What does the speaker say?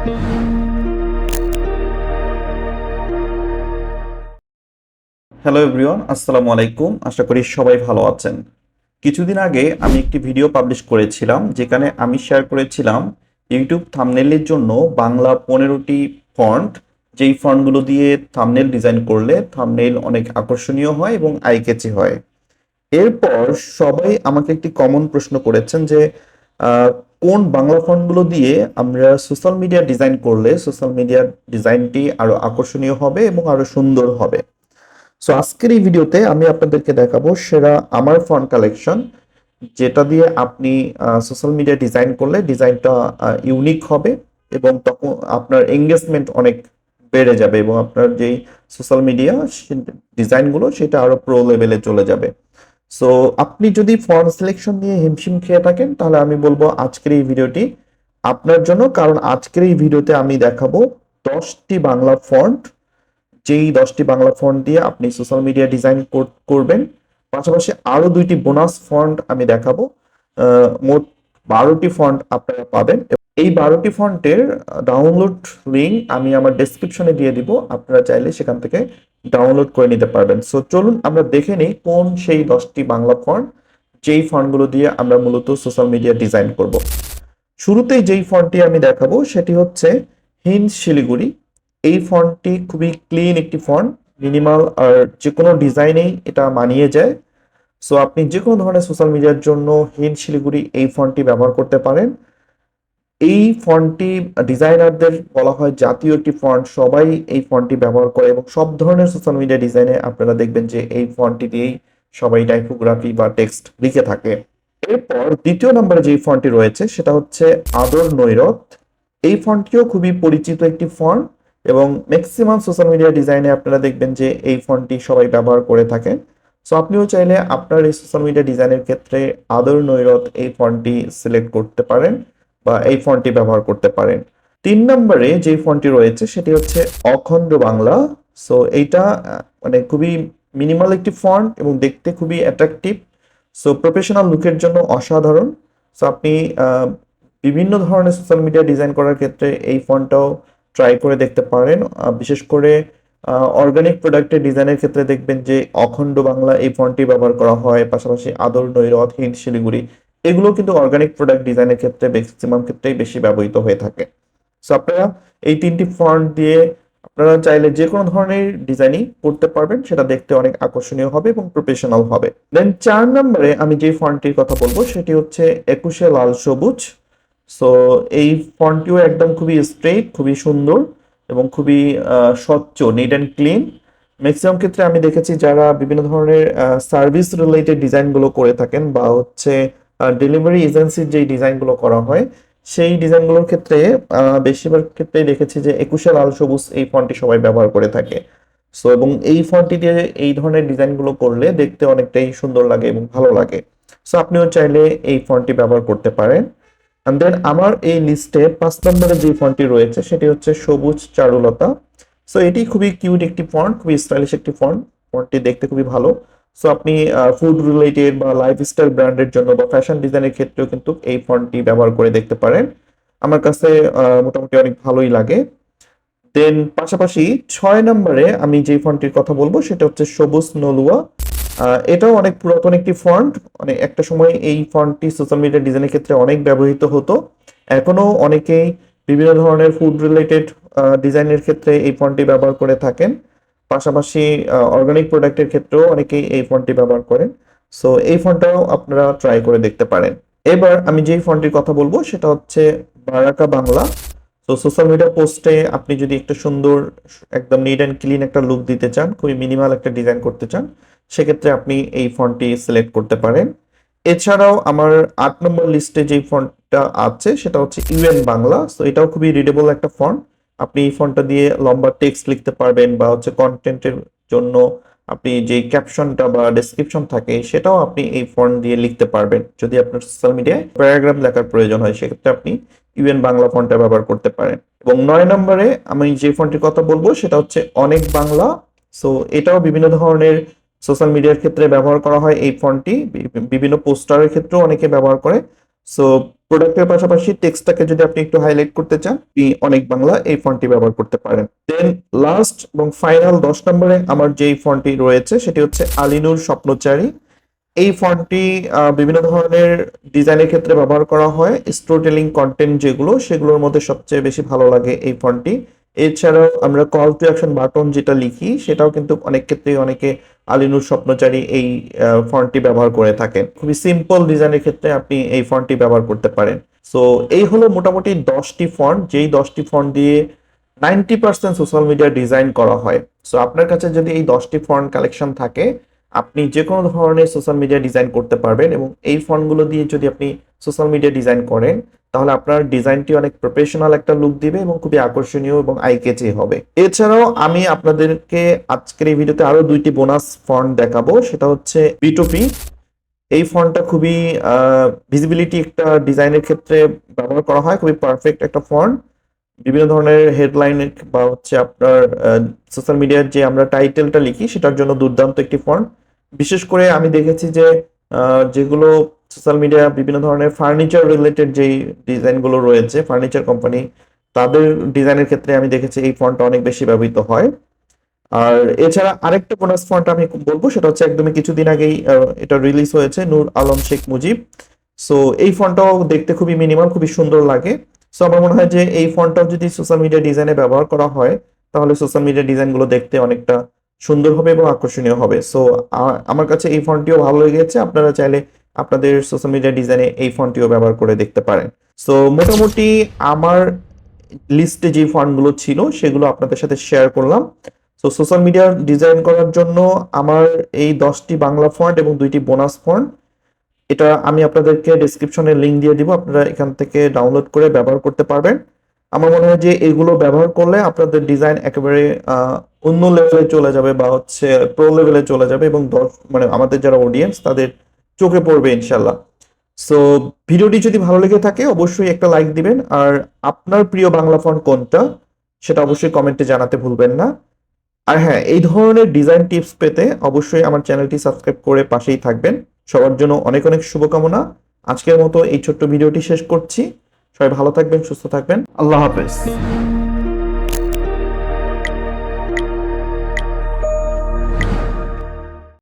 Hello everyone আসসালামু আলাইকুম। আশা করি সবাই ভালো আছেন। কিছুদিন আগে আমি একটি ভিডিও পাবলিশ করেছিলাম, যেখানে আমি শেয়ার করেছিলাম ইউটিউব থামনেলের জন্য বাংলা পনেরোটি ফন্ট যেই ফন্টগুলো দিয়ে থামনেল ডিজাইন করলে থামনেল অনেক আকর্ষণীয় হয় এবং আইকেচি হয়। এরপর সবাই আমাকে একটি কমন প্রশ্ন করেছেন যে কোন বাংলা ফন্টগুলো দিয়ে আমরা সোশ্যাল মিডিয়া ডিজাইন করলে সোশ্যাল মিডিয়ার ডিজাইনটি আরও আকর্ষণীয় হবে এবং আরও সুন্দর হবে? সো আজকের এই ভিডিওতে আমি আপনাদেরকে দেখাবো সেরা আমার ফন্ট কালেকশন যেটা দিয়ে আপনি সোশ্যাল মিডিয়া ডিজাইন করলে ডিজাইনটা ইউনিক হবে এবং তখন আপনার এঙ্গেজমেন্ট অনেক বেড়ে যাবে এবং আপনার যেই সোশ্যাল মিডিয়া ডিজাইনগুলো সেটা আরও প্রো লেভেলে চলে যাবে। সো আপনি যদি ফন্ট সিলেকশন নিয়ে হিমশিম খেয়ে থাকেন, তাহলে আমি বলব আজকের এই ভিডিওটি আপনার জন্য। কারণ আজকের এই ভিডিওতে আমি দেখাবো দশটি বাংলা ফন্ট যেই দশটি বাংলা ফন্ট দিয়ে আপনি সোশ্যাল মিডিয়া ডিজাইন করবেন, পাশাপাশি আরও দুইটি বোনাস ফন্ট আমি দেখাবো। মোট বারোটি ফন্ট আপনারা পাবেন। এই বারোটি ফন্টের ডাউনলোড লিঙ্ক আমি আমার ডেসক্রিপশনে দিয়ে দিব। আপনারা চাইলে সেখান থেকে ডাউনলোড করে নিতে পারবেন। সো চলুন আমরা দেখে নিই কোন সেই দশটি বাংলা ফন্ট যেই ফন্টগুলো দিয়ে আমরা মূলত সোশ্যাল মিডিয়া ডিজাইন করব। শুরুতেই যেই ফন্টটি আমি দেখাবো সেটি হচ্ছে হিন্দ শিলিগুড়ি। এই ফন্টটি খুবই ক্লিন একটি ফন্ট মিনিমাল আর যে কোনো ডিজাইনেই এটা মানিয়ে যায়। সো আপনি যে কোনো ধরনের সোশ্যাল মিডিয়ার জন্য হিন্দ শিলিগুড়ি এই ফন্টটি ব্যবহার করতে পারেন। এই ফন্টটি ডিজাইনারদের বলা হয় জাতীয় একটি ফন্ট। সবাই এই ফন্টটি ব্যবহার করে এবং সব ধরনের সোশ্যাল মিডিয়া ডিজাইনে আপনারা দেখবেন যে এই ফন্টটি দিয়েই সবাই টাইপোগ্রাফি বা টেক্সট লিখে থাকে। এরপর দ্বিতীয় নম্বরে যে ফন্টটি রয়েছে সেটা হচ্ছে আদর নৈরত এই ফন্টটিও খুবই পরিচিত একটি ফন্ট এবং ম্যাক্সিমাম সোশ্যাল মিডিয়া ডিজাইনে আপনারা দেখবেন যে এই ফন্টটি সবাই ব্যবহার করে থাকেন। সো আপনিও চাইলে আপনার এই সোশ্যাল মিডিয়া ডিজাইনের ক্ষেত্রে আদর নৈরত এই ফন্টটি সিলেক্ট করতে পারেন। বা এই ফন্টটি ব্যবহার করতে পারেন। তিন নম্বরে যে ফন্টটি রয়েছে সেটি হচ্ছে অখণ্ড বাংলা। সো এইটা মানে খুবই মিনিমাল একটি ফন্ট এবং দেখতে খুবই অ্যাট্রাকটিভ সো প্রফেশনাল লুকের জন্য অসাধারণ। সো আপনি বিভিন্ন ধরনের সোশ্যাল মিডিয়া ডিজাইন করার ক্ষেত্রে এই ফন্টটাও ট্রাই করে দেখতে পারেন। বিশেষ করে অর্গানিক প্রোডাক্টের ডিজাইনের ক্ষেত্রে দেখবেন যে অখণ্ড বাংলা এই ফন্টটি ব্যবহার করা হয়। পাশাপাশি আদর নৈরথ হিন্দ, শিলিগুড়ি এগুলো কিন্তু অর্গানিক প্রোডাক্ট ডিজাইনের ক্ষেত্রে ম্যাক্সিমাম ক্ষেত্রেই বেশি ব্যবহৃত হয়ে থাকে। সো আপনারা এই তিনটি ফন্ট দিয়ে আপনারা চাইলে যে কোনো ধরনের ডিজাইনই করতে পারবেন, সেটা দেখতে অনেক আকর্ষণীয় হবে এবং প্রফেশনাল হবে। দেন চার নম্বরে আমি যে ফন্টটির কথা বলব, সেটি হচ্ছে একুশে লাল সবুজ। সো এই ফন্টটিও একদম খুবই স্ট্রেট খুবই সুন্দর এবং খুবই স্বচ্ছ নিট অ্যান্ড ক্লিন ম্যাক্সিমাম ক্ষেত্রে আমি দেখেছি যারা বিভিন্ন ধরনের সার্ভিস রিলেটেড ডিজাইনগুলো করে থাকেন বা হচ্ছে ডেলিভারি এজেন্সির যেই ডিজাইনগুলো করা হয়, সেই ডিজাইনগুলোর ক্ষেত্রে বেশিরভাগ ক্ষেত্রেই দেখেছি যে একুশে লাল সবুজ এই ফন্টটি সবাই ব্যবহার করে থাকে। সো এবং এই ফন্টটি দিয়ে এই ধরনের ডিজাইনগুলো করলে দেখতে অনেকটাই সুন্দর লাগে এবং ভালো লাগে। সো আপনিও চাইলে এই ফন্টটি ব্যবহার করতে পারেন। দেন আমার এই লিস্টে পাঁচ নম্বরে যে ফন্টটি রয়েছে, সেটি হচ্ছে সবুজ চারুলতা। সো এটি খুবই কিউট একটি ফন্ট খুবই স্টাইলিশ একটি ফন্ট ফন্টটি দেখতে খুবই ভালো। সো আপনি ফুড রিলেটেড বা লাইফস্টাইল ব্র্যান্ডের জন্য বা ফ্যাশন ডিজাইনের ক্ষেত্রেও কিন্তু এই ফন্টটি ব্যবহার করে দেখতে পারেন। আমার কাছে মোটামুটি অনেক ভালোই লাগে। দেন পাশাপাশি ছয় নম্বরে আমি যে ফন্টটির কথা বলব, সেটা হচ্ছে সবুজ নলুয়া। এটাও অনেক পুরাতন একটি ফন্ট অনেক একটা সময় এই ফন্টটি সোশ্যাল মিডিয়া ডিজাইনের ক্ষেত্রে অনেক ব্যবহৃত হতো। এখনও অনেকেই বিভিন্ন ধরনের ফুড রিলেটেড ডিজাইনের ক্ষেত্রে এই ফন্টটি ব্যবহার করে থাকেন। পাশাপাশি অর্গানিক প্রোডাক্টের ক্ষেত্রেও অনেকেই এই ফন্টটি ব্যবহার করেন। সো এই ফন্টটাও আপনারা ট্রাই করে দেখতে পারেন। এবার আমি যেই ফন্টটির কথা বলব, সেটা হচ্ছে বারাকা বাংলা। তো সোশ্যাল মিডিয়া পোস্টে আপনি যদি একটা সুন্দর, একদম নিট অ্যান্ড ক্লিন একটা লুক দিতে চান, খুবই মিনিমাল একটা ডিজাইন করতে চান, সেক্ষেত্রে আপনি এই ফন্টটি সিলেক্ট করতে পারেন। এছাড়াও আমার আট নম্বর লিস্টে যে ফন্টটা আছে, সেটা হচ্ছে ইউএন বাংলা তো এটাও খুবই রিডেবল একটা ফন্ট আপনি এই ফোনটা দিয়ে লম্বা টেক্সট লিখতে পারবেন বা হচ্ছে কন্টেন্টের জন্য আপনি যে ক্যাপশনটা বা ডেসক্রিপশন থাকে সেটাও আপনি এই ফন্ট দিয়ে লিখতে পারবেন। যদি আপনার সোশ্যাল মিডিয়ায় প্যারাগ্রাফ লেখার প্রয়োজন হয়, সেক্ষেত্রে আপনি ইউএন বাংলা ফন্টটা ব্যবহার করতে পারেন। এবং নয় নম্বরে আমি যে ফন্টটির কথা বলব, সেটা হচ্ছে অনেক বাংলা। সো এটাও বিভিন্ন ধরনের সোশ্যাল মিডিয়ার ক্ষেত্রে ব্যবহার করা হয় এই ফন্টটি বিভিন্ন পোস্টারের ক্ষেত্রেও অনেকে ব্যবহার করে। সো প্রোডাক্টের পাশাপাশি টেক্সটটাকে যদি আপনি একটু হাইলাইট করতে চান, আপনি অনেক বাংলা এই ফন্টটি ব্যবহার করতে পারেন। দেন লাস্ট এবং ফাইনাল দশ নম্বরে আমার যেই ফন্টটি রয়েছে, সেটি হচ্ছে আলিনুর স্বপ্নচারী। এই ফন্টটি বিভিন্ন ধরনের ডিজাইনের ক্ষেত্রে ব্যবহার করা হয়। স্টোরি কন্টেন্ট যেগুলো, সেগুলোর মধ্যে সবচেয়ে বেশি ভালো লাগে এই ফন্টটি এছাড়াও আমরা কল টু অ্যাকশন বাটন যেটা লিখি, সেটাও কিন্তু অনেক ক্ষেত্রেই অনেকে আলিনুর স্বপ্নচারী এই ফন্টটি ব্যবহার করে থাকেন। খুবই সিম্পল ডিজাইনের ক্ষেত্রে আপনি এই ফন্টটি ব্যবহার করতে পারেন। সো এই হলো মোটামুটি দশটি ফন্ট যেই দশটি ফন্ট দিয়ে ninety percent social media design করা হয়। সো আপনার কাছে যদি এই দশটি ফন্ট কালেকশন থাকে আপনি যে কোনো ধরনের সোশ্যাল মিডিয়া ডিজাইন করতে পারবেন এবং এই ফন্টগুলো দিয়ে যদি আপনি সোশ্যাল মিডিয়া ডিজাইন করেন, তাহলে আপনার ডিজাইনটি অনেক প্রফেশনাল একটা লুক দিবে এবং খুবই আকর্ষণীয় এবং আই কেচি হবে। এছাড়াও আমি আপনাদেরকে আজকের এই ভিডিওতে আরও দুইটি বোনাস ফন্ট দেখাবো, সেটা হচ্ছে বিটুপি এই ফন্টটা খুবই ভিজিবিলিটি একটা ডিজাইনের ক্ষেত্রে ব্যবহার করা হয়, খুবই পারফেক্ট একটা ফন্ট বিভিন্ন ধরনের হেডলাইন বা হচ্ছে আপনার সোশ্যাল মিডিয়ার যে আমরা টাইটেলটা লিখি, সেটার জন্য দুর্দান্ত একটি ফন্ট বিশেষ করে আমি দেখেছি যে যেগুলো সোশ্যাল মিডিয়া বিভিন্ন ধরনের ফার্নিচার রিলেটেড যেই ডিজাইনগুলো রয়েছে ফার্নিচার কোম্পানি তাদের ডিজাইনের ক্ষেত্রে আমি দেখেছি এই ফন্টটা অনেক বেশি ব্যবহৃত হয়। আর এছাড়া আরেকটা বোনাস ফন্ট আমি বলব, সেটা হচ্ছে একদমই কিছুদিন আগেই এটা রিলিজ হয়েছে, নূর আলম শেখ মুজিব। সো এই ফন্টটাও দেখতে খুবই মিনিমাম খুবই সুন্দর লাগে। সো আমার মনে হয় যে এই ফন্টটাও যদি সোশ্যাল মিডিয়া ডিজাইনে ব্যবহার করা হয়, তাহলে সোশ্যাল মিডিয়া ডিজাইনগুলো দেখতে অনেকটা সুন্দর হবে এবং আকর্ষণীয় হবে। সো আমার কাছে এই ফন্টটিও ভালো লেগেছে। আপনারা চাইলে আপনাদের সোশ্যাল মিডিয়া ডিজাইনে এই ফন্টটিও ব্যবহার করে দেখতে পারেন। সো মোটামুটি আমার লিস্টে যে ফন্টগুলো ছিল, সেগুলো আপনাদের সাথে শেয়ার করলাম। সো সোশ্যাল মিডিয়া ডিজাইন করার জন্য আমার এই দশটি বাংলা ফন্ট এবং দুইটি বোনাস ফন্ট এটা আমি আপনাদেরকে ডেসক্রিপশনে লিঙ্ক দিয়ে দিব, আপনারা এখান থেকে ডাউনলোড করে ব্যবহার করতে পারবেন। আমার মনে হয় যে এগুলো ব্যবহার করলে আপনাদের ডিজাইন একেবারে অন্য লেভেলে চলে যাবে বা হচ্ছে প্রো লেভেলে চলে যাবে এবং মানে আমাদের যারা অডিয়েন্স তাদের চোখে পড়বে ইনশাল্লাহ সো ভিডিওটি যদি ভালো লেগে থাকে অবশ্যই একটা লাইক দিবেন। আর আপনার প্রিয় বাংলা ফন্ট কোনটা সেটা অবশ্যই কমেন্টে জানাতে ভুলবেন না। আর হ্যাঁ এই ধরনের ডিজাইন টিপস পেতে অবশ্যই আমার চ্যানেলটি সাবস্ক্রাইব করে পাশেই থাকবেন। সবার জন্য অনেক অনেক শুভকামনা। আজকের মতো এই ছোট্ট ভিডিওটি শেষ করছি। সবাই ভালো থাকবেন, সুস্থ থাকবেন। আল্লাহ হাফেজ।